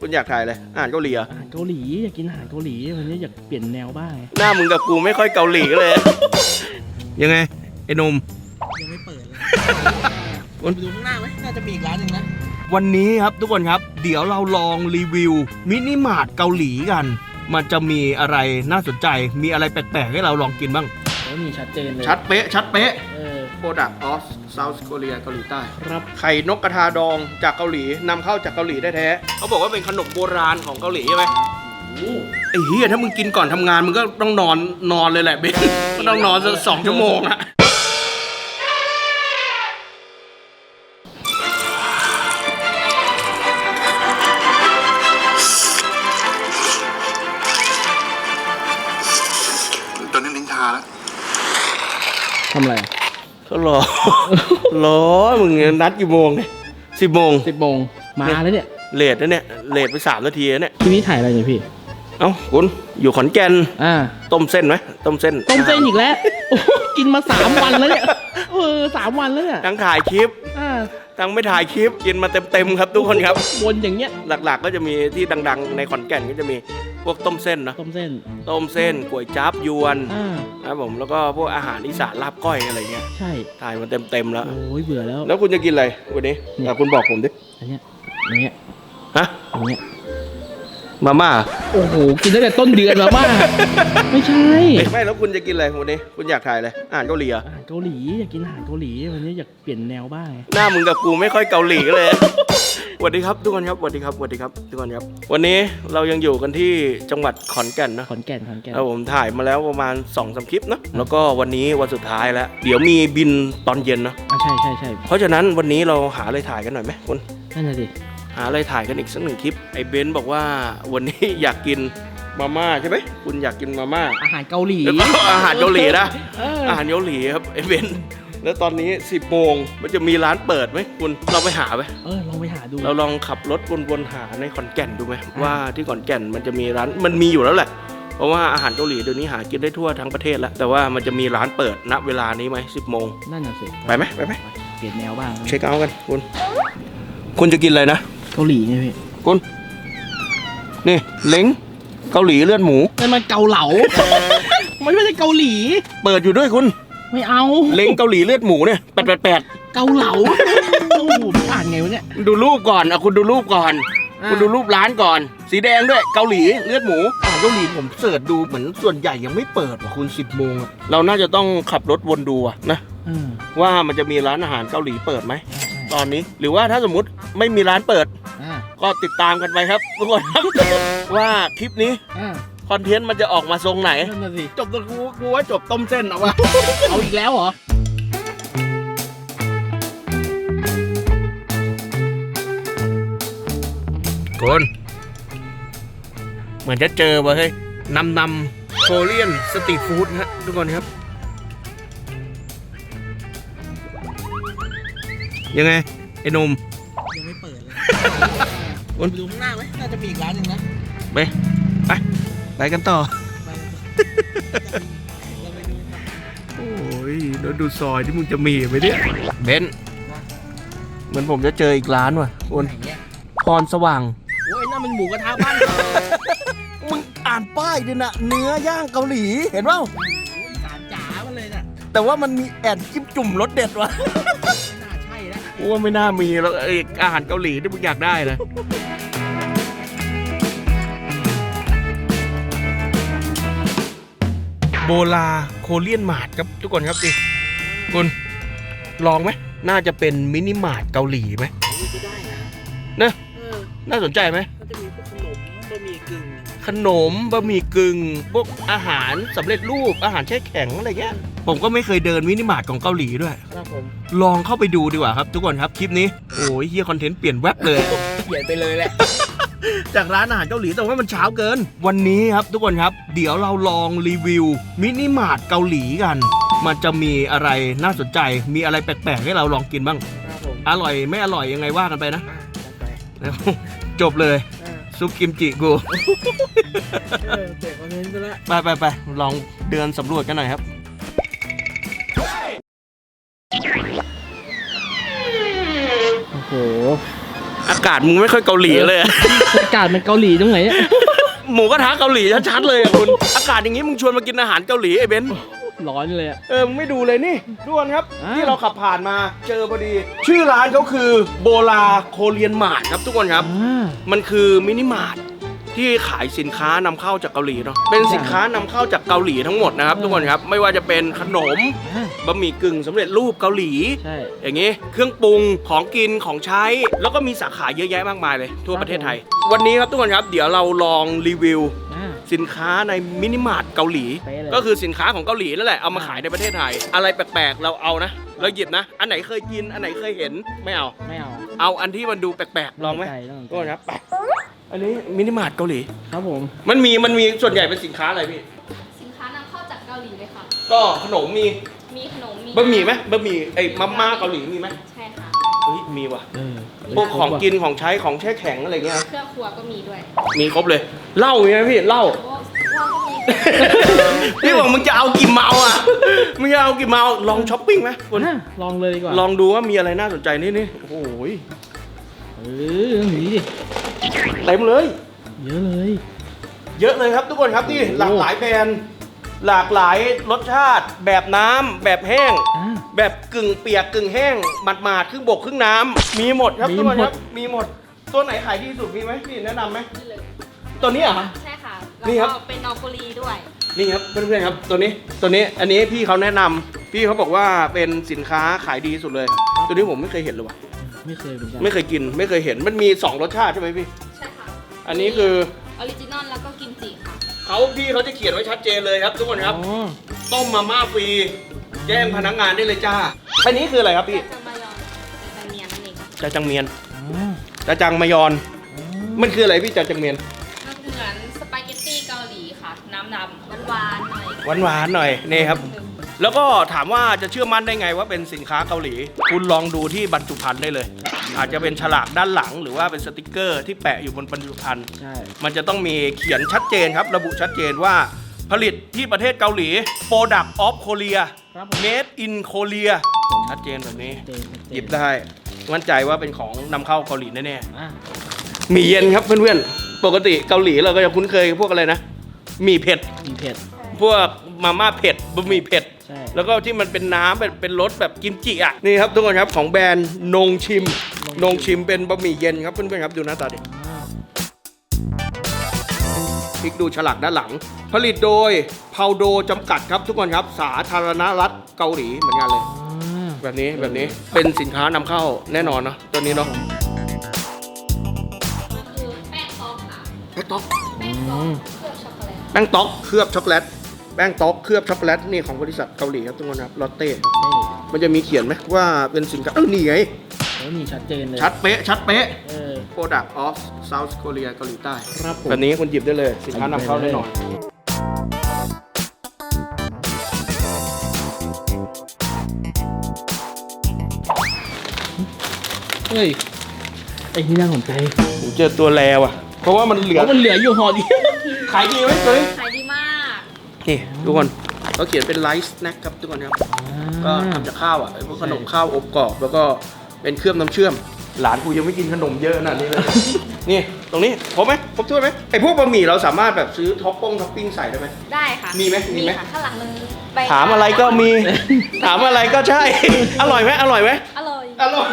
คุณอยากถ่ายอะไรอาหารเกาหลีเหรออาหารเกาหลีอยากกินอาหารเกาหลีวันนี้อยากเปลี่ยนแนวบ้างไงหน้ามึงกับกูไม่ค่อยเกาหลีเลย ยังไงไอ้หนมยังไม่เปิดเลยวัน ไปดูข้างหน้าไหมน่าจะมีอีกร้านหนึ่งนะ วันนี้ครับทุกคนครับ เดี๋ยวเราลองรีวิวมินิมาร์ทเกาหลีกัน มันจะมีอะไรน่าสนใจมีอะไรแปลกๆให้เราลองกินบ้าง แล้วมีชัดเจนเลยชัดเป๊ะชัดเป๊ะ เอ อโปรดักต์ออสเซาท์เกาหลีเกาหลีใต้ครับไข่นกกระทาดองจากเกาหลีนำเข้าจากเกาหลีแท้ๆเขาบอกว่าเป็นขนมโบราณของเกาหลีใช่ไหมไอ้เฮียถ้ามึงกินก่อนทำงานมึงก็ต้องนอนนอนเลยแหละเบนก็ต้องนอนสักสองชั่วโมงอะตอนนี้ลิ้นชาแล้ว ทำอะไร ก็รอรอมึงนัดกี่โมงเนี่ยสิบโมงสิบโมงมาแล้วเนี่ยเลทนะเนี่ยเลทไปสามนาทีแล้วเนี่ยพี่นี่ถ่ายอะไรเนี่ยพี่เอ้าคุณอยู่ขอนแก่นอ่าต้มเส้นไหมต้มเส้นต้มเส้นอีกแล้วโอ้โหกินมาสามวันแล้วเนี่ยเออสามวันแล้วเนี่ยทั้งถ่ายคลิปอ่า ทั้งไม่ถ่ายคลิปกินมาเต็มๆครับทุกคนครับ วนอย่างเงี้ยหลักๆ ก็จะมีที่ดัง ๆ ในขอนแก่นก็จะมีพวกต้มเส้นเนอะต้มเส้นต้มเส้นก๋วยจั๊บยวนอ่านะครับผมแล้วก็พวกอาหารอีสานลาบก้อยอะไรเงี้ยใช่ถ่ายมาเต็มๆแล้ว โอ้ยเบื่อแล้ว แล้วคุณจะกินอะไรวันนี้เนี่ยอะคุณบอกผมดิอันเนี้ยอย่างเงี้ยฮะอย่างเงี้ย มาม่าโอ้โหกินตั้งแต่ต้นเดือนแล้วมากไม่ใช่ไม่แล้วคุณจะกินอะไรวันนี้คุณอยากถ่ายอะไรอาหารเกาหลีเหรออาหารเกาหลีอยากกินอาหารเกาหลีวันนี้อยากเปลี่ยนแนวบ้างไงหน้ามึงกับกูไม่ค่อยเกาหลีเลย สวัสดีครับทุกคนครับสวัสดีครับสวัสดีครับทุกคนครับ วันนี้เรายังอยู่กันที่จังหวัดขอนแก่นนะขอนแก่นขอนแก่นแล้วผมถ่ายมาแล้วประมาณ2อสคลิปนะแล้วก็วันนี้วันสุดท้ายแล้ว เดี๋ยวมีบินตอนเย็นนะอะใช่ใช่ใช่เพราะฉะนั้นวันนี้เราหาอะไรถ่ายกันหน่อยไหมคุณนั่นน่ะสิหาอะไรถ่ายกันอีกสักหนึ่งคลิป ไอ้เบนซ์บอกว่าวันนี้อยากกินมาม่าใช่ไหมคุณอยากกินมาม่าอาหารเกาหลี แล้วก็อาหารเกาหลีนะเอออาหารเกาหลีครับไอ้เบนซ์แล้วตอนนี้ 10โมงมันจะมีร้านเปิดไหมคุณเราไปหาไหม เออลองไปหาดู เราลองขับรถวนๆหาในขอนแก่นดูไหมว่าที่ขอนแก่นมันจะมีร้านมันมีอยู่แล้วแหละ เพราะว่าอาหารเกาหลีเดี๋ยวนี้หากินได้ทั่วทั้งประเทศแล้วแต่ว่ามันจะมีร้านเปิดณเวลานี้ไหมสิบโมงนั่นน่ะสิไปไหมไปไหมเปลี่ยนแนวบ้าง เช็คเอาท์กันคุณ คุณจะกินอะไรนะ เกาหลีไงพี่คุณนี่เล้งเกาหลีเลือดหมูนั่นมันเกาเหลา มันไม่ใช่เกาหลี เปิดอยู่ด้วยคุณ ไม่เอา เล้งเกาหลีเลือดหมูเนี่ยแปดแปดแปดเกาเหลาโอ้โหพี่อ่านไงวะเนี่ย ดูรูปก่อนอะคุณดูรูปก่อนอ่าคุณดูรูปร้านก่อน สีแดงด้วยเกาหลีเลือดหมูอาหารเกาหลีผมเสิร์ชดูเหมือนส่วนใหญ่ยังไม่เปิดว่ะคุณสิบโมงอะเราน่าจะต้องขับรถวนดูอะนะ เออว่ามันจะมีร้านอาหารเกาหลีเปิดไหมใช่ ตอนนี้ หรือว่าถ้าสมมติไม่มีร้านเปิด อ่าก็ติดตามกันไปครับทุกคนครับ ว่าคลิปนี้อ่าคอนเทนต์มันจะออกมาทรงไหน นั่นน่ะสิจบตัวกูกูว่าจบต้มเส้นเอาวะ เอาอีกแล้วเหรอคนเหมือนจะเจอว่ะเฮ้ยนำนำโคเรียนสตรีทฟู้ดนะฮะทุกคนครับ ยังไง ไอ้หนม ยังไม่เปิดเลยคุณไปดูข้างหน้าไหมน่าจะมีอีกร้านหนึ่งนะไป ไปไปกันต่อ ไปเราไปดูกันโอ้ยแล้วดูซอยที่มึงจะมีไหมเนี่ยเบนซ์เหมือนผมจะเจออีกร้านว่ะคุณไหนเนี่ยพรสว่าง โอ้ยนั่นมันหมูกระทะบ้านเรามึงอ่านป้ายดินะเนื้อย่างเกาหลีเห็นเปล่า โอ้ยอีสานจ๋ามันเลยน่ะแต่ว่ามันมีแอดจิ้มจุ่มรสเด็ดว่ะไม่น่าใช่นะ กูว่าไม่น่ามีแล้วไอ้อาหารเกาหลีที่มึงอยากได้เลยโบลาโคเรียนมาร์ทครับทุกคนครับดิคุณลองไหมน่าจะเป็นมินิมาร์ทเกาหลีไหมนี่ก็ได้นะนะเออน่าสนใจไหม ก็จะมีพวกขนมบะหมี่กึ่งขนมบะหมี่กึ่งพวกอาหารสำเร็จรูปอาหารแช่แข็งอะไรเงี้ย ผมก็ไม่เคยเดินมินิมาร์ทของเกาหลีด้วย ครับผมลองเข้าไปดูดีกว่าครับ ทุกคนครับคลิปนี้ โอ้ยเฮียคอนเทนต์เปลี่ยนแวบเลย เปลี่ยนไปเลยแหละ จากร้านอาหารเกาหลีแต่ว่ามันเช้าเกิน วันนี้ครับทุกคนครับ เดี๋ยวเราลองรีวิวมินิมาร์ทเกาหลีกัน มันจะมีอะไรน่าสนใจ มีอะไรแปลกๆ ให้เราลองกินบ้าง ครับผมอร่อยไม่อร่อยยังไงว่ากันไปนะ อ่าจัดไปแล้วจบเลยอ่าซุปกิมจิกูเออเปลี่ยนคอนเทนต์ซะละ ไปไปไปลองเดินสำรวจกันหน่อยครับ กาศมึงไม่ค่อยเกาหลีเลยอะอากาศมันเกาหลีตรงไหนอะหมูกระทะเกาหลีชัดๆเลยอะคุณ อากาศอย่างงี้มึงชวนมากินอาหารเกาหลีไอ้เบนซ์ร้อนเลยอะ เออมึงไม่ดูเลยนี่ด่วนครับ อ่า ที่เราขับผ่านมาเจอพอดี ชื่อร้านเขาคือโบลาโคเรียนมาร์ทครับทุกคนครับ อ่ามันคือมินิมาร์ท ที่ขายสินค้านำเข้าจากเกาหลีเนาะเป็นสินค้านำเข้าจากเกาหลีทั้งหมดนะครับทุกคนครับไม่ว่าจะเป็นขนมอ่าบะหมี่กึ่งสำเร็จรูปเกาหลีใช่อย่างงี้เครื่องปรุงของกินของใช้ แล้วก็มีสาขาเยอะแยะมากมายเลย ทั่วประเทศไทย วันนี้ครับทุกคนครับ เดี๋ยวเราลองรีวิวอ่าสินค้าในมินิมาร์ทเกาหลีเป๊ะเลยก็คือสินค้าของเกาหลีนั่นแหละเอามาขายในประเทศไทย อะไรแปลกๆ เราเอานะเราหยิบนะ อันไหนเคยกินอันไหนเคยเห็นไม่เอาไม่เอา เอาอันที่มันดูแปลกๆลองไหมใจต้องก็ครับไป อันนี้มินิมาร์ทเกาหลี ครับผม มันมีมันมีส่วนใหญ่เป็นสินค้าอะไรพี่ สินค้านำเข้าจากเกาหลีเลยค่ะ ก็ขนมมีมีขนมมีบะหมี่ไหมบะหมี่ไอ้มาม่าเกาหลีมีไหมใช่ค่ะ เฮ้ยมีว่ะเออพวกของกินของใช้ของแช่แข็งอะไรเงี้ย เครื่องครัวก็มีด้วยมีครบเลยเหล้ามีไหมพี่เหล้า โอ้เราก็มีพี่บอกมึงจะเอากี่เมาอะมึงจะเอากี่เมาลองช้อปปิ้งไหมคุณ อะลองเลยดีกว่าลองดูว่ามีอะไรน่าสนใจนี่นี่โอ้โห เออหนีดิ เต็มเลย เยอะเลย เยอะเลยครับทุกคนครับนี่โอ้โหหลากหลายแบรนด์หลากหลายรสชาติ แบบน้ำแบบแห้ง อ่าแบบกึ่งเปียกกึ่งแห้งหมาดมาดๆครึ่งบกครึ่งน้ำมีหมดครับมีทุกคนครับหมด มีหมด ตัวไหนขายดีที่สุดมีไหมพี่แนะนำไหมนี่เลยตัวนี้เหรอะ ใช่ค่ะนี่แล้วครับก็เป็นนอโกลีด้วย นี่ครับเพื่อนๆครับตัวนี้ตัวนี้อันนี้พี่เขาแนะนำพี่เขาบอกว่าเป็นสินค้าขายดีที่สุดเลย ตัวนี้ผมไม่เคยเห็นเลยว่ะ ไม่เคยเหมือนกันไม่เคยกินไม่เคยเห็นมันมีสองรสชาติใช่ไหมพี่ ใช่ค่ะอันนี้คือออริจินอลแล้วก็กิมจิค่ะ เขาพี่เขาจะเขียนไว้ชัดเจนเลยครับทุกคนครับ อ๋อต้มมาม่าฟรี แจ้งพนักงานได้เลยจ้าอันนี้คืออะไรครับพี่จะมายอนจะเนียนนั่นเองจาจังเมียนอ๋อจาจังมายอนมันคืออะไรพี่จาจังเมียนมันเหมือนสปาเกตตี้เกาหลีค่ะ น้ำดำหวานๆหน่อยหวานหวานๆหน่อยนี่ครับ แล้วก็ถามว่าจะเชื่อมั่นได้ไงว่าเป็นสินค้าเกาหลี คุณลองดูที่บรรจุภัณฑ์ได้เลย อาจจะเป็นฉลากด้านหลัง หรือว่าเป็นสติกเกอร์ที่แปะอยู่บนบรรจุภัณฑ์ใช่ มันจะต้องมีเขียนชัดเจนครับ ระบุชัดเจนว่าผลิตที่ประเทศเกาหลี Product of Korea ครับผม Made in Korea ชัดเจนแบบนี้ เจนเจนหยิบได้ มั่นใจว่าเป็นของนำเข้าเกาหลีแน่อะๆหมีเย็นครับเพื่อนๆ ปกติเกาหลีเราก็จะคุ้นเคยกับพวกอะไรนะหมีเผ็ด มีเผ็ด พวกมาม่าเผ็ดบะหมี่เผ็ดใช่แล้วก็ที่มันเป็นน้ำเป็นเป็นรสแบบกิมจิอะนี่ครับทุกคนครับของแบรนด์นงชิม นงชิมเป็นบะหมี่เย็นครับเพื่อนๆครับดูหน้าตาดิอ่าพลิกดูฉลากด้านหลัง ผลิตโดยพาวโดจำกัดครับทุกคนครับ สาธารณรัฐเกาหลีเหมือนกันเลยอ่าแบบนี้แบบนี้เป็นสินค้านำเข้าแน่นอนเนาะตัวนี้เนาะมันคือแป้งซอฟค่ะแป้งต๊อกแป้งซอฟเคลือบช็อกโกแลตแป้งต๊อกเคลือบช็อกโกแลตแป้งต๊อกเคลือบช็อกโกแลตนี่ของบริษัทเกาหลีครับทุกคนครับลอตเต้เฮ้ยมันจะมีเขียนไหมว่าเป็นสินค้าเออนี่ไงเออมีชัดเจนเลยชัดเป๊ะชัดเป๊ะ เออ Product of South Korea เกาหลีใต้ครับผมแบบนี้คุณหยิบได้เลยสินค้านำเข้าหยิบได้แน่เลยนอนเฮ้ยไอ้นี่น่าสนใจผมเจอตัวแลว่ะ เพราะว่ามันเหลือ เพราะมันเหลืออยู่ห่อเดียวขายดีไหมตัวนี้ขายดีมาก นี่ทุกคนเขาเขียนเป็นไลท์สแน็คครับทุกคนครับก็ทำจากข้าวอะไอ้พวกขนมข้าวอบกรอบแล้วก็เป็นเครื่องน้ำเชื่อม หลานกูยังไม่กินขนมเยอะขนาดนี้เลย นี่ตรงนี้ครบไหมครบถ้วยไหมไอ้พวกบะหมี่เราสามารถแบบซื้อท็อปป้งท็อปปิ้งใส่ได้ไหมได้ค่ะมีไหมมีไหมค่ะข้างหลังมันใบถามอะไรก็มี ถามอะไรก็ใช่ อร่อยไหมอร่อยไหมอร่อยอร่อย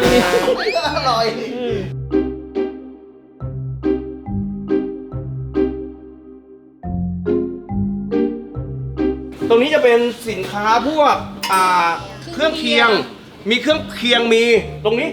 อร่อย ตรงนี้จะเป็นสินค้าพวกอ่าเครื่องเคียง มีเครื่องเคียงมีตรงนี้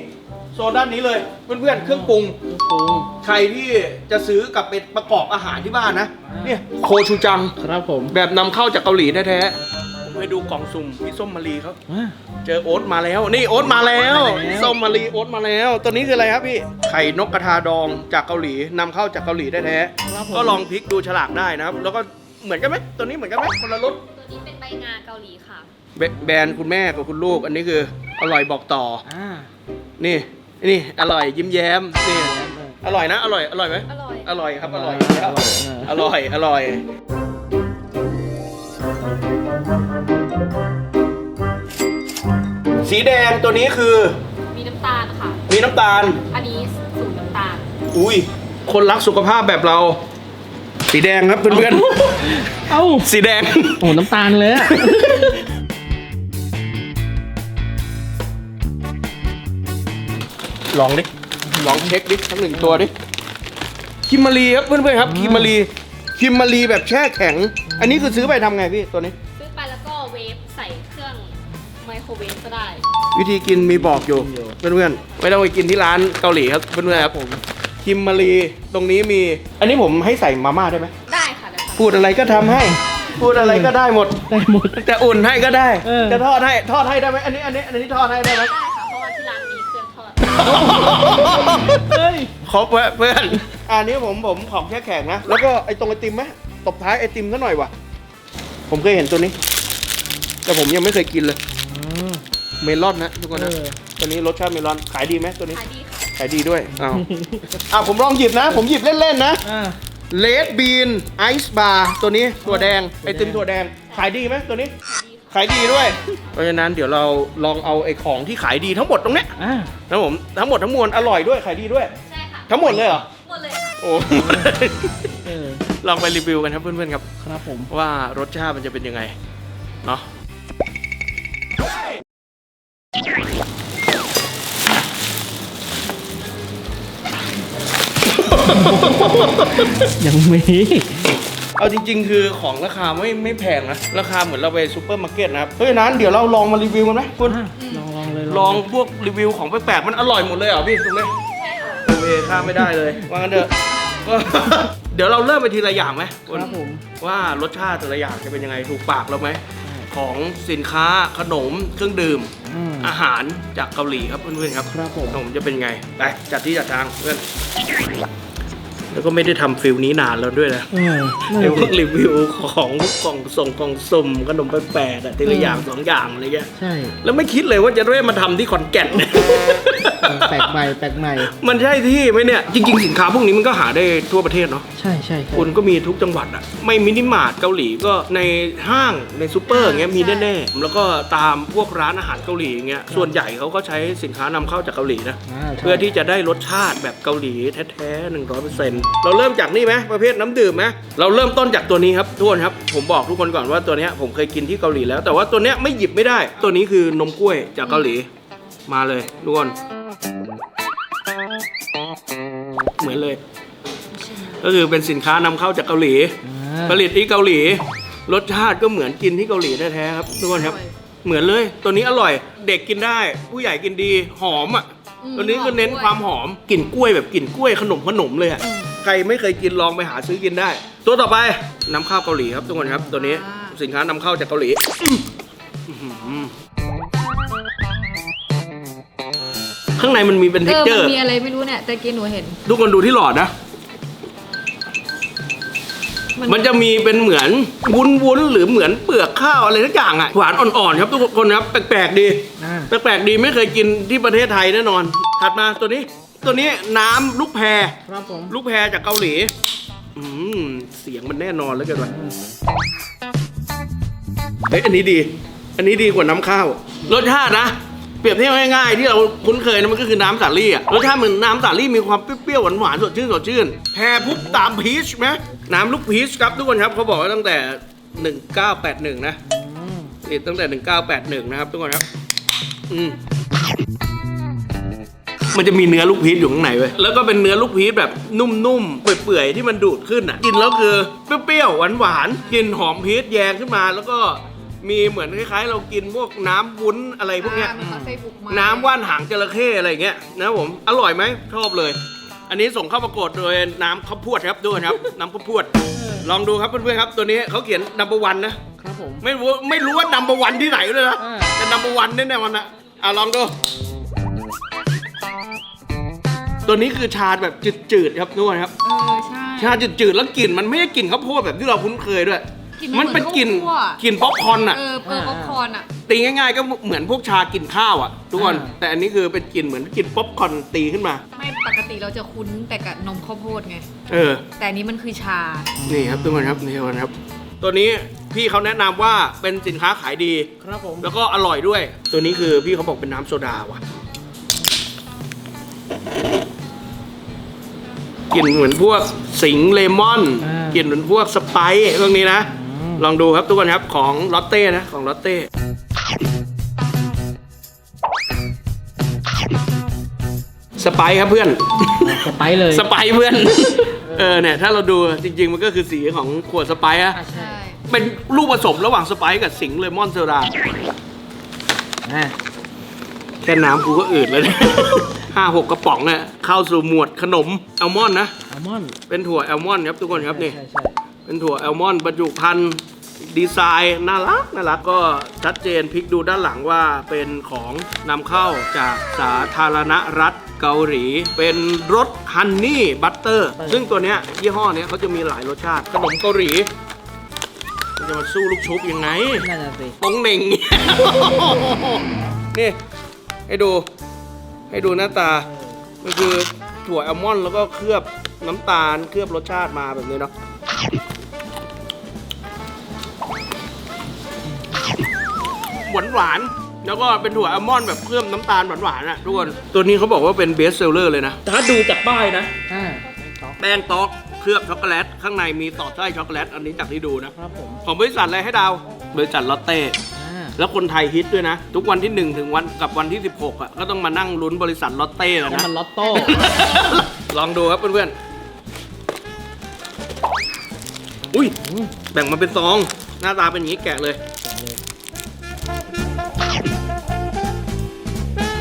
โซนด้านนี้เลยเพื่อนๆเครื่องปรุง ปรุงใครที่จะซื้อกลับไปประกอบอาหารที่บ้านนะอ่าเนี่ยโคชูจัง ครับผมแบบนำเข้าจากเกาหลีแท้ๆผมไปดูกล่องสุ่มพี่ส้มมารีเขาอะ เจอโอ๊ตมาแล้ว นี่โอ๊ตมาแล้วโอ๊ตมาแล้ว ส้มมารีโอ๊ตมาแล้ว ตัวนี้คืออะไรครับพี่ไข่นกกระทาดองจากเกาหลีนำเข้าจากเกาหลีแท้ครับผม ๆก็ลองพลิกดูฉลากได้นะครับ แล้วก็เหมือนกันไหมตัวนี้เหมือนกันไหมคนละรสตัว นี้เป็นใบงาเกาหลีค่ะ แบแบรนด์คุณแม่กับคุณลูก อันนี้คืออร่อยบอกต่อ อ่านี่ นี่อร่อยยิ้มแย้มนี่อร่อยนะ อร่อยอร่อยไหมอร่อย อร่อยครับอร่อยอร่อยอร่อยอร่อย สีแดงตัวนี้คือมีน้ำตาลค่ะ มีน้ำตาล อันนี้สูตรน้ำตาล อุ้ยคนรักสุขภาพแบบเรา สีแดงครับเพื่อนเอ้าๆสีแดง โอ้น้ำตาลเลยอะลองดิลองเช็คดิทั้งหนึ่งตัวดิคิมมารีครับเพื่อนๆครับคิมมารีคิมมารีแบบแช่แข็ง อันนี้คือซื้อไปทำไงพี่ตัวนี้ ซื้อไปแล้วก็เวฟใส่เครื่องไมโครเวฟก็ได้ วิธีกินมีบอกอยู่เพื่อนๆไม่ต้องไปกินที่ร้านเกาหลีครับเพื่อนๆครับผม คิมมารีตรงนี้มี อันนี้ผมให้ใส่มาม่าได้ไหมได้ค่ะได้ค่ะพูดอะไรก็ทำให้ พูดอะไรก็ได้หมด ได้หมด จะอุ่นให้ก็ได้ เออ จะทอดให้ทอดให้ได้ไหมอันนี้อันนี้อันนี้ทอดให้ได้ไหม ได้ค่ะเพราะว่าที่ร้านมีเครื่องทอด เฮ้ย ครบเว้ยเพื่อน อันนี้ผมผมของแค่แข็งนะ แล้วก็ไอ้ตรงไอติมไหมตบท้ายไอติมซะหน่อยว่ะ ผมเคยเห็นตัวนี้ แต่ผมยังไม่เคยกินเลย เมลอนนะทุกคนนะ เออ ตัวนี้รสชาติเมลอนขายดีไหมตัวนี้ ขายดีค่ะ ขายดีด้วยอ้าวอะผมลองหยิบนะ ผมหยิบเล่นๆนะอ่า เลดบีนไอซ์บาร์ตัวนี้ถั่วแดงไอติมถั่วแดง ขายดีไหมตัวนี้ ขายดีค่ะขายดีด้วย เพราะฉะนั้นเดี๋ยวเราลองเอาไอ้ของที่ขายดีทั้งหมดตรงเนี้ยอ่า นะผมทั้งหมดทั้งมวลอร่อยด้วยขายดีด้วย ใช่ค่ะ ทั้งหมดเลยเหรอหมดเลยค่ะ โอ้ เออ ลองไปรีวิวกันครับเพื่อนๆครับ ครับผม ว่ารสชาติมันจะเป็นยังไงเนาะ ยังมี เอาจริง ๆ คือของราคาไม่ไม่แพงนะ ราคาเหมือนเราไปซูเปอร์มาร์เก็ตนะครับเพราะฉะนั้นเดี๋ยวเราลองมารีวิวกันไหมคุณอะลองลองเลยลองพวกรีวิวของแปลกๆมันอร่อยหมดเลยเหรอพี่ถูกไหมใช่ค่ะโอเคข้ามไม่ได้เลยว่างั้นเถอะก็เดี๋ยวเราเริ่มไปทีละอย่างไหมคุณครับผมว่ารสชาติแต่ละอย่างจะเป็นยังไงถูกปากเราไหมของสินค้าขนมเครื่องดื่ม อืม อาหารจากเกาหลีครับเพื่อนๆครับครับผม ขนมจะเป็นไงไปจัดที่จัดทางเพื่อน แล้วก็ไม่ได้ทำฟิลนี้นานแล้วด้วยนะเออนั่นไอ้แหละพวกรีวิวของกล่องส่งกล่องสุ่มขนมแปลกๆอะทีละอืมอย่างสองอย่างอะไรเงี้ยใช่แล้วไม่คิดเลยว่าจะได้มาทำที่ขอนแก่นเนี่ย แปลกใหม่แปลกใหม่มันใช่ที่ไหมเนี่ย จริง ๆ สินค้าพวกนี้มันก็หาได้ทั่วประเทศเนาะใช่ใช่ใช่คุณก็มีทุกจังหวัดอะไม่มินิมาร์ทเกาหลีก็ในห้างในซูเปอร์อย่างเงี้ยมีแน่ๆแล้วก็ตามพวกร้านอาหารเกาหลีอย่างเงี้ยส่วนใหญ่เขาก็ใช้สินค้านำเข้าจากเกาหลีนะาใช่ เพื่อที่จะได้รสชาติแบบเกาหลีแท้ๆหนึ่งร้อยเปอร์เซ็นต์เราเริ่มจากนี่ไหมประเภทน้ำดื่มไหมเราเริ่มต้นจากตัวนี้ครับทุกคนครับผมบอกทุกคนก่อนว่าตัวเนี้ยผมเคยกินที่เกาหลีแล้ว แต่ว่าตัวเนี้ยไม่หยิบไม่ได้ ตัวนี้คือนมกล้วยจากเกาหลีมาเลยทุกคนเหมือนเลย ก็คือเป็นสินค้านำเข้าจากเกาหลีอ่าผลิตที่เกาหลี รสชาติก็เหมือนกินที่เกาหลีแท้ๆครับทุกคนครับ เหมือนเลย ตัวนี้อร่อยเด็กกินได้ ผู้ใหญ่กินดีหอมอะอืมตัวนี้ก็เน้นหอมด้วยความหอมกลิ่นกล้วยแบบกลิ่นกล้วยขนมขนมเลยอะ ใครไม่เคยกินลองไปหาซื้อกินได้ ตัวต่อไปน้ำข้าวเกาหลีครับทุกคนครับ ตัวนี้สินค้านำเข้าจากเกาหลีอื้อหือข้างในมันมีเป็นเอเท็กอเจอมันร์มีอะไรไม่รู้เนี่ย แต่กี้หนูเห็น ทุกคนดูที่หลอดนะ มันจะมีเป็นเหมือนวุ้นๆหรือเหมือนเปลือกข้าวอะไรทุกอย่างอะหวานอ่อนๆครับทุกคนครับแปลกๆดีอ่าแปลกๆดีไม่เคยกินที่ประเทศไทยแน่นอน ถัดมาตัวนี้ ตัวนี้น้ำลูกแพรครับผมลูกแพรจากเกาหลี อืมเสียงมันแน่นอนแล้วกันว่ะเฮ้ยอันนี้ดี อันนี้ดีกว่าน้ำข้าวรสชาตินะเปรียบเทียบง่ายๆที่เราคุ้นเคยนะมันก็คือน้ำสาลี่อะรสชาติเหมือนน้ำสาลี่มีความเปรี้ยวๆหวานๆสดชื่นสดชื่นแพรปุ๊บตามพีชไหมน้ำลูกพีชครับทุกคนครับเขาบอกว่าตั้งแต่ 1981 นะอืมผลิตตั้งแต่ 1981 นะครับทุกคนครับ อืม มันจะมีเนื้อลูกพีชอยู่ข้างในเว้ยแล้วก็เป็นเนื้อลูกพีชแบบนุ่มๆ เปื่อยๆ ที่มันดูดขึ้นอะ กินแล้วคือเปรี้ยวๆ หวานๆ กลิ่นหอมพีชแยงขึ้นมา แล้วก็มีเหมือนคล้ายๆ เรากินพวกน้ำวุ้นอะไรพวกเนี้ยน้ำว่านหางจระเข้อะไรอย่างเงี้ยนะครับผมอร่อยไหมชอบเลย อันนี้ส่งเข้าประกวดโดยน้ำข้าวโพดครับด้วยครับ น้ำข้าวโพดลองดูครับเพื่อนๆครับ ตัวนี้เขาเขียนนัมเบอร์วันนะครับผม ไม่รู้ไม่รู้ว่านัมเบอร์วันที่ไหนเลยนะอ่าแต่นัมเบอร์วันแน่ๆวันนะอะลองดู ตัวนี้คือชาแบบจืดๆครับทุกคนครับ เออใช่ ชาจืดๆแล้วกลิ่นมันไม่ใช่กลิ่นข้าวโพดแบบที่เราคุ้นเคยด้วย กลิ่นมัมันเป็นกลิ่นเหมือนข้าวคั่ว กลิ่นป๊อปคอร์นอะ เออเปลือกป๊อปคอร์นอะ ตีง่ายๆก็เหมือนพวกชากินข้าวอะ ทุกคนแต่อันนี้คือเป็นกลิ่นเหมือนกลิ่นป๊อปคอร์นตีขึ้นมา ไม่ปกติเราจะคุ้นแต่กับนมข้าวโพดไง เออ แต่อันนี้มันคือชา นี่ครับทุกคนครับนี่ทุกคนครับ ตัวนี้พี่เขาแนะนำว่าเป็นสินค้าขายดี ครับผม แล้วก็อร่อยด้วย ตัวนี้คือพี่เขาบอกเป็นน้ำโซดาว่ะ กลิ่นเหมือนพวกสิงห์เลมอนอ่ากกลิ่นเหมือนพวกสไปซ์พวกนี้นะอืมลองดูครับทุกคนครับของลอตเต้นะของลอตเต้สไปซ์ครับเพื่อน สไปซ์เลย สไปซ์เพื่อน เออเนี่ยถ้าเราดูจริง ๆ มันก็คือสีของขวดสไปซ์อะอะใช่ เป็นลูกผสมระหว่างสไปซ์กับสิงห์เลมอนโซดา อะแค่น้ำกูก็อืดเลยเนี่ย ห้าหกกระป๋องเนี่ยเข้าสู่หมวดขนมอัลมอนด์นะ อัลมอนด์เป็นถั่วแอลมอนด์ครับทุกคนครับนี่ ใช่ใช่เป็นถั่วแอลมอนด์บรรจุภัณฑ์ดีไซน์น่ารักน่ารักก็ชัดเจนพลิกดูด้านหลังว่าเป็นของนำเข้าจากสาธารณรัฐเกาหลี เป็นรสฮันนี่บัตเตอร์ซึ่งตัวเนี้ยยี่ห้อเนี้ยเขาจะมีหลายรสชาติขนมเกาหลีมันจะมาสู้ลูกชุบยังไงนั่นน่ะสิปงเหน่ง นี่ ให้ดู ให้ดูหน้าตา มันคือถั่วแอลมอนด์แล้วก็เคลือบน้ำตาลเคลือบรสชาติมาแบบนี้เนาะหวานหวานๆแล้วก็เป็นถั่วแอลมอนด์แบบเคลือบน้ำตาลหวานหวานๆอะทุกคนตัวนี้เขาบอกว่าเป็นเบสเซลเลอร์เลยนะ ถ้าดูจากป้ายนะ อ่าแป้งต๊อกเคลือบช็อกโกแลตข้างในมีต่อไส้ช็อกโกแลตอันนี้จากที่ดูนะครับผมของบริษัทอะไรให้ดาวบริษัทลอตเต้อ่า แล้วคนไทยฮิตด้วยนะ ทุกวันที่ 1 ถึงวันกับวันที่ 16อะก็ต้องมานั่งลุ้นบริษัทลอตเต้แล้วนี่นะมันลอตโต้ ลองดูครับเพื่อนๆ อุ้ยอืมแบ่งมาเป็นซอง หน้าตาเป็นอย่างนี้แกะเลย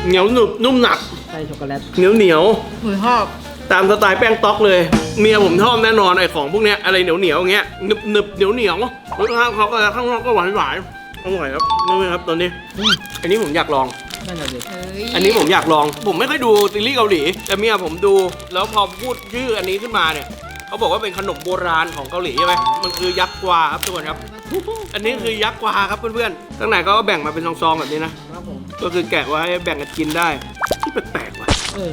เหนียวหนึบนุ่มหนักใส่ช็อกโกแลตเหนียวเหนียวหนูชอบๆตามสไตล์แป้งต๊อกเลย เมียผมชอบแน่นอนไอ้ของพวกเนี้ยอะไรเหนียวเหนียวๆอย่างเงี้ยหนึบหนึบเหนียวเหนียวรสชาติเขาก็ข้างนอกก็หวานหวานๆ อร่อยครับนี่ครับตัวนี้อืมอันนี้ผมอยากลอง นั่นน่ะสิเฮ้ยอันนี้ผมอยากลอง ผมไม่ค่อยดูซีรีส์เกาหลี แต่เมียผมดู แล้วพอพูดชื่ออันนี้ขึ้นมาเนี่ย เขาบอกว่าเป็นขนมโบราณของเกาหลีใช่ไหมมันคือยักษ์กวาครับทุกคนครับ อันนี้คือยักษ์กวาครับเพื่อนๆข้างในก็แบ่งมาเป็นซองๆแบบนี้นะ ครับผมก็คือแกะไว้แบ่งกันกินได้ ที่แปลกๆว่ะ เออ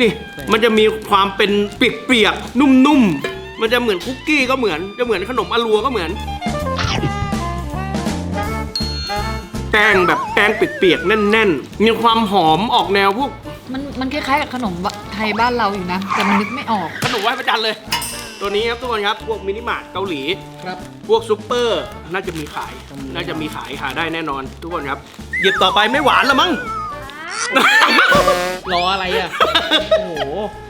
นี่มันจะมีความเป็นเปียกๆ นุ่มๆ มันจะเหมือนคุกกี้ก็เหมือน จะเหมือนขนมอลัวก็เหมือน แป้งแบบแป้งเปียกๆแน่น ๆ มีความหอมออกแนวพวกมันมันคล้ายๆกับขนมไทยบ้านเราอยู่นะ แต่มันนึกไม่ออกขนมไหว้พระจันทร์เลย ตัวนี้ครับทุกคนครับพวกมินิมาร์ทเกาหลีครับพวกซุปเปอร์น่าจะมีขาย น่าจะมีขายหาได้แน่นอน ทุกคนครับหยิบต่อไปไม่หวานละมั้ง รออะไรอะ โอ้โห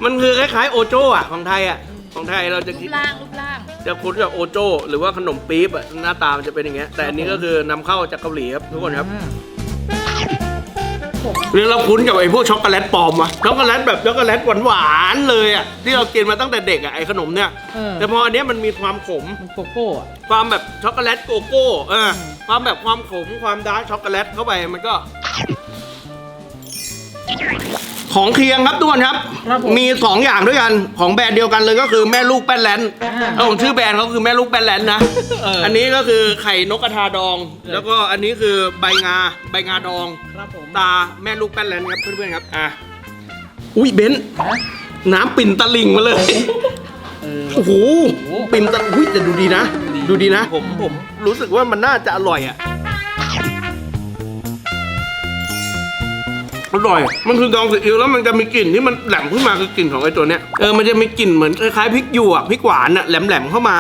มันคือคล้ายๆโอโจ้อะของไทยอะ ของไทยเราจะรูคิดปร่างรูปร่าง จะคุ้นกับโอโจ้หรือว่าขนมปี๊บอะหน้าตามันจะเป็นอย่างเงี้ยแต่อันนี้ก็คือนำเข้าจากเกาหลีครับทุกคนครับอ่าหรือเราคุ้นกับไอ้พวกช็อกโกแลตปลอมอะช็อกโกแลตแบบช็อกโกแลตหวานๆเลยอะที่เรากินมาตั้งแต่เด็กอะไอ้ขนมเนี่ยเออ แต่พออันเนี้ยมันมีความขม มันโกโก้อะ ความแบบช็อกโกแลตโกโก้เออความแบบความขมความดาร์กช็อกโกแลตเข้าไปมันก็ ของเคียงครับทุกคนครับ ครับผม มี 2 อย่างด้วยกันของแบรนด์เดียวกันเลยก็คือแม่ลูกแป้นแลนด์อ่าเออผมชื่อแบรนด์เขาคือแม่ลูกแป้นแลนด์นะเอออัอันนี้ก็คือไข่นกกระทาดองเออแล้วก็อันนี้คือใบงาใบงาดอง ครับผม ตาแม่ลูกแป้นแลนด์ครับเพื่อนๆครับอะอุ้ยเบนซ์ฮะน้ำปิ่นตะลิงมาเลยเออโอ้โหโอ้โหปิ่นตะอุ้ยแต่ดูดีนะ ดูดูดีดีนะ ผมผมรู้สึกว่ามันน่าจะอร่อยอะ อร่อย มันคือดองซีอิ๊วแล้วมันจะมีกลิ่นที่มันแหลมขึ้นมาคือกลิ่นของไอ้ตัวเนี้ยเออมันจะมีกลิ่นเหมือนคล้ายๆพริกหยวกพริกหวานอะแหลมๆเข้ามา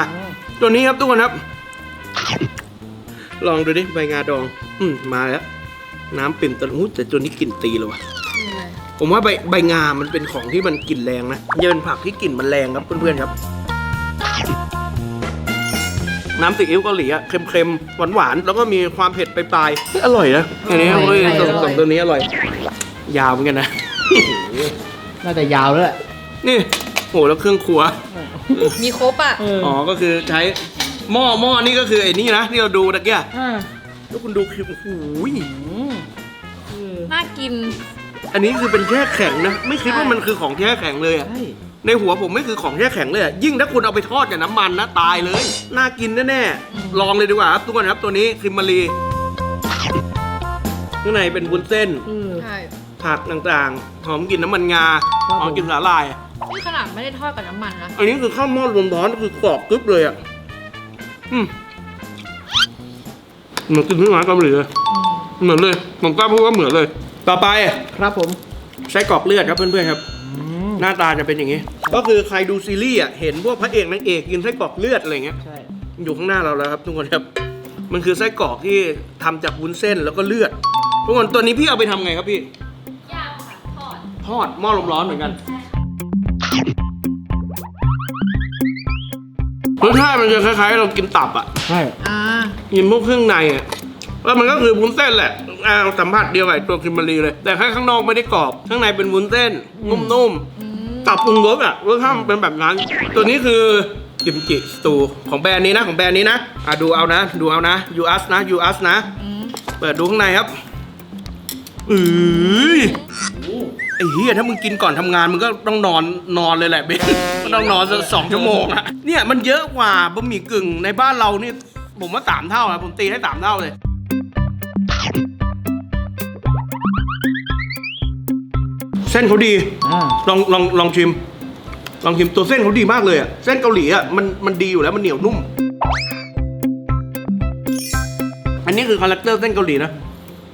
ตัวนี้ครับทุกคนครับ ลองดูดิใบงาดอง อืมมาแล้ว น้ำปิ่นตะลุแต่ตัวนี้กลิ่นตีเลยว่ะผมว่าใบใบงา มันเป็นของที่มันกลิ่นแรงนะเยินผักที่กลิ่นมันแรงครับเพื่อนๆครับ น้ำซีอิ๊วเกาหลีอะเค็มๆหวานๆแล้วก็มีความเผ็ดปลายๆเฮ้ยอร่อยนะอันนี้อร่อยเฮ้ยอร่อยสองสองตัวนี้อร่อย ยาวเหมือนกันนะ น่าจะยาวแล้วแหละนี่โหแล้วเครื่องครัว มีครบอะ เอออ๋อ ก็คือใช้หม้อหม้อนี่ก็คือไอ้นี่นะที่เราดูตะเกียอ่าแล้วคุณดูคลิปโอ้โหอืมเออน่ากิน อันนี้คือเป็นแช่แข็งนะ ไม่คิดว่ามันคือของแช่แข็งเลยอะใช่ในหัวผมไม่คือของแช่แข็งเลยอะยิ่งถ้าคุณเอาไปทอดกับน้ำมันนะตายเลย น่ากินแน่ๆลองเลยดีกว่าครับทุกคนครับตัวนี้คิมมารีข้างในเป็นวุ้นเส้นเออใช่ ผักต่างๆ หอมกลิ่นน้ำมันงาครับหอมกลิ่นสาหร่าย นี่ขนาดไม่ได้ทอดกับน้ำมันนะอันนี้คือข้าวหม้อรวมร้อนคือกรอบกรึบเลยอะ อืมเหมือนกินที่ร้านเกาหลีเลย เหมือนเลย ผมกล้าพูดว่าเหมือนเลย ต่อไปครับผม ไส้กรอกเลือดครับเพื่อนๆครับอืมหน้าตาจะเป็นอย่างนี้ ก็คือใครดูซีรีส์อะ เห็นพวกพระเอกนางเอกกินไส้กรอกเลือดอะไรเงี้ย ใช่ อยู่ข้างหน้าเราแล้วครับทุกคนครับ มันคือไส้กรอกที่ทำจากวุ้นเส้นแล้วก็เลือด ทุกคนตัวนี้พี่เอาไปทำไงครับพี่ย่างค่ะ ทอดทอดหม้อลมร้อนเหมือนกันรสชาติมันจะคล้ายๆ เรากินตับอะใช่อ่ากินพวกเครื่องในอะแล้วมันก็คือวุ้นเส้นแหละอ่าสัมผัสเดียวกับไอ้ตัวคิมเบอรรี่เลย แต่แค่ข้างนอกไม่ได้กรอบ ข้างในเป็นวุ้นเส้น นุ่มๆตับปรุงรสอะรสชาติมันเป็นแบบนั้น ตัวนี้คือกิมจิสตูของแบรนด์นี้นะของแบรนด์นี้นะอะดูเอานะ ดูเอานะยูอัสนะยูอัสนะ เปิดดูข้างในครับอือ ไอ้เหี้ยถ้ามึงกินก่อนทำงานมึงก็ต้องนอนนอนเลยแหละเบนก็ต้องนอนสักสองชั่วโมงอะเนี่ยมันเยอะกว่าบะหมี่กึ่งในบ้านเรานี่ผมว่าสามเท่านะผมตีให้สามเท่าเลย เส้นเขาดี อ่าลองลองลองชิม ลองชิมตัวเส้นเขาดีมากเลยอะเส้นเกาหลีอะมันมันดีอยู่แล้วมันเหนียวนุ่ม อันนี้คือคาแรคเตอร์เส้นเกาหลีนะ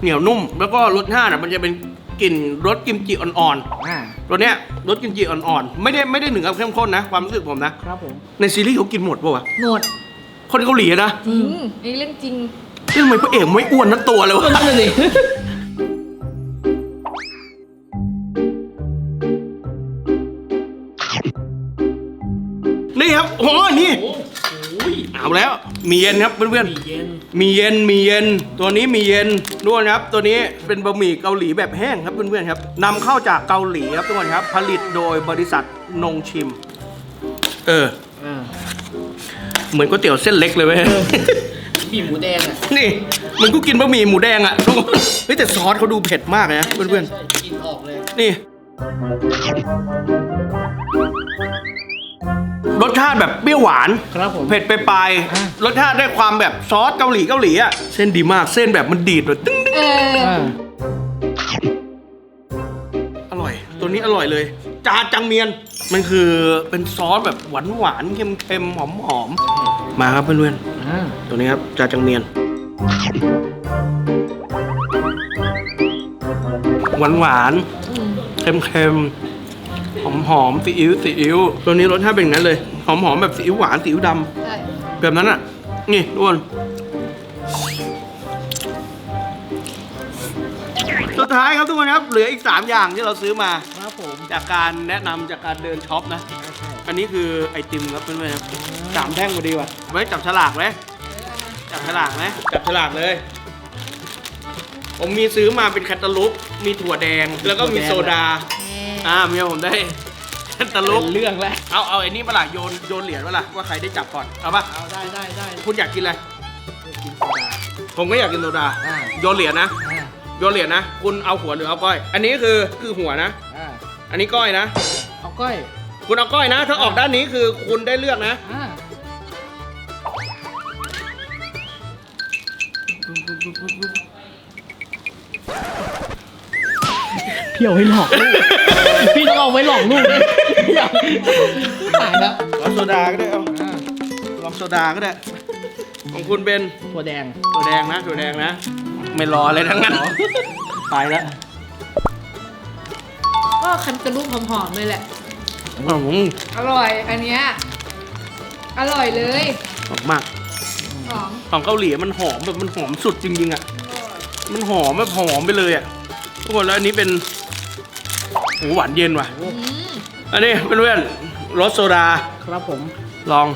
เหนียวนุ่ม แล้วก็รสชาติอะมันจะเป็น กลิ่นรสกิมจิอ่อนอ่าๆ ตัวเนี้ยรสกิมจิอ่อนๆ ไม่ได้ไม่ได้หนึ่งกับเข้มข้นนะ ความรู้สึกผมนะ ครับผม ในซีรีส์เขากินหมดปะวะหมดคนเกาหลีอะนะอืมนี่เรื่องจริงนี่ทำไมพระเอกไม่อ้วนทั้งตัวเลยวะก็นั่นเลยนี่ครับโอ้โหนี่เอาแล้ว มีเย็นครับเพื่อนๆเย็นมีเย็นมีเย็น ตัวนี้มีเย็นด้วยนะครับ ตัวนี้เป็นบะหมี่เกาหลีแบบแห้งครับเพื่อนๆครับนำเข้าจากเกาหลีครับทุกคนครับ ผลิตโดยบริษัทนงชิม เอออ่าเหมือนก๋วยเตี๋ยวเส้นเล็กเลยเว้ย มีหมูแดงอะนี่เหมันก็กินบะหมี่หมูแดงอะทุกคนเฮ้ยแต่ซอสเขาดูเผ็ดมากเลยนะเพื่อนใช่กินออกเลยๆนี่ รสชาติแบบเปรี้ยวหวานครับผม เผ็ดไปปลายๆอะรสชาติได้ความแบบซอสเกาหลีเกาหลีอะเส้นดีมากเส้นแบบมันดีดแบบตึ้งเอออ่าอร่อย ตัวนี้อร่อยเลย จาจังเมียนมันคือเป็นซอสแบบหวานหวานๆเค็มๆหอมหอมๆมาครับเพื่อนอ่าๆตัวนี้ครับจาจังเมียน หวานหวานๆเค็มๆ หอมหอมๆซีอิ๊วซีอิ๊วตัวนี้รสชาติเป็นอย่างนั้นเลย หอมหอมๆแบบซีอิ๊วหวานซีอิ๊วดใช่ำแบบนั้นอะ นี่ทุกคนสุดท้ายครับทุกคนครับ เหลืออีก 3 อย่างที่เราซื้อมา ครับผมจากการแนะนำจากการเดินช็อปนะ อันนี้คือไอติมครับเพื่อนๆครับสามแท่งพอดีว่ะไว้จับฉลากไหมจับฉลากไหมจับฉลากเลย ผมมีซื้อมาเป็นแคตตาลูปมีถั่วแดง แล้วก็มีโซดา อ่าเมียผมได้แคตตาลูปเป็นเรื่องแล้ว เอาเอาไอ้นี่มาล่ะโยนโยนเหรียญมาล่ะว่าใครได้จับก่อน เอาปะเอาได้ได้ได้คุณอยากกินอะไร กินโซดา ผมก็อยากกินโซดา อ่า โยนเหรียญนะ อ่าโยนเหรียญนะ คุณเอาหัวหรือเอาก้อย อันนี้คือคือหัวนะ อ่าอันนี้ก้อยนะ เอาก้อยคุณเอาก้อยนะ ถ้าออกด้านนี้คือคุณได้เลือกนะ อ่า พี่เอาไว้หลอกลูกพี่ต้องเอาไว้หลอกลูกนะพี่เอาตายแล้วลองโซดาก็ได้เอาอ่าลองโซดาก็ได้ ของคุณเป็นถั่วแดงถั่วแดงนะถั่วแดงนะ ไม่รออะไรทั้งนั้นไปแล้วก็คันตะลุกหอมๆเลยแหละ อืมอร่อย อันเนี้ย อร่อยเลยหอมมาก หอมของเกาหลีมันหอมแบบมันหอมสุดจริงๆอะ มันหอมแบบหอมไปเลยอะทุกคนแล้วอันนี้เป็น โหหวานเย็นว่ะอืมอันนี้เพื่อนๆรสโซดาครับผมลอง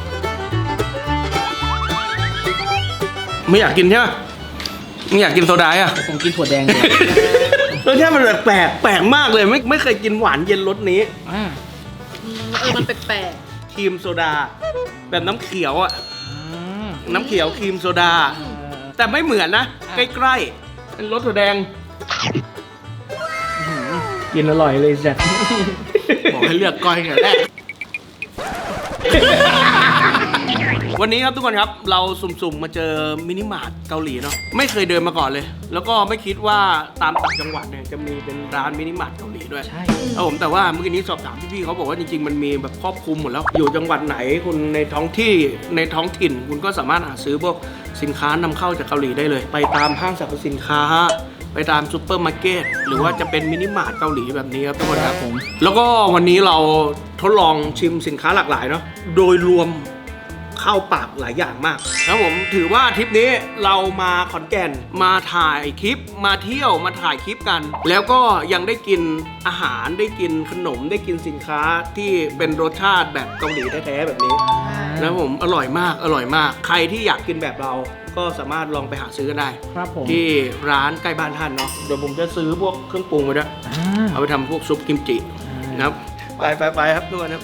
ไม่อยากกินใช่ไหมไม่อยากกินโซดาอะ ผมกินถั่วแดงเลยรสชาติมันแปลกแปลกมากเลย ไม่ไม่เคยกินหวานเย็นรสนี้อ่าอืมเออมันแปลกครีมโซดา แบบน้ำเขียวอะอ่าน้ำเขียวครีมโซดา แต่ไม่เหมือนนะ ใกล้ๆเป็นรสถั่วแดง กินอร่อยเลยจัดบอกให้เลือกก้อยไงแรกวันนี้ครับทุกคนครับเราสุ่มๆมาเจอมินิมาร์ทเกาหลีเนาะไม่เคยเดินมาก่อนเลย แล้วก็ไม่คิดว่าตามต่างจังหวัดเนี่ยจะมีเป็นร้านมินิมาร์ทเกาหลีด้วยใช่ครับผมแต่ว่าเมื่อกี้นี้สอบถามพี่ๆเขาบอกว่าจริงๆมันมีแบบครอบคลุมหมดแล้ว อยู่จังหวัดไหนคุณในท้องที่ในท้องถิ่น คุณก็สามารถหาซื้อพวกสินค้านำเข้าจากเกาหลีได้เลย ไปตามห้างสรรพสินค้า ไปไปตามซูเปอร์มาร์เก็ตหรือว่าจะเป็นมินิมาร์ทเกาหลีแบบนี้ครับทุกคนคครัรับบผม แล้วก็วันนี้เราทดลองชิมสินค้าหลากหลายเนาะโดยรวมเข้าปากหลายอย่างมากนะครับผมถือว่าทริปนี้เรามาขอนแก่นมาถ่ายคลิปมาเที่ยวมาถ่ายคลิปกัน แล้วก็ยังได้กินอาหารได้กินขนมได้กินสินค้าที่เป็นรสชาติแบบเกาหลีแท้ๆแบบนี้นะครับผมอร่อยมากอร่อยมาก ใครที่อยากกินแบบเรา ก็สามารถลองไปหาซื้อกันได้ครับผมที่ร้านใกล้บ้านท่านเนาะเดี๋ยวผมจะซื้อพวกเครื่องปรุงไปด้วยอ่าเอาไปทำพวกซุปกิมจินะครับไปไปไปครับทุกคนครับ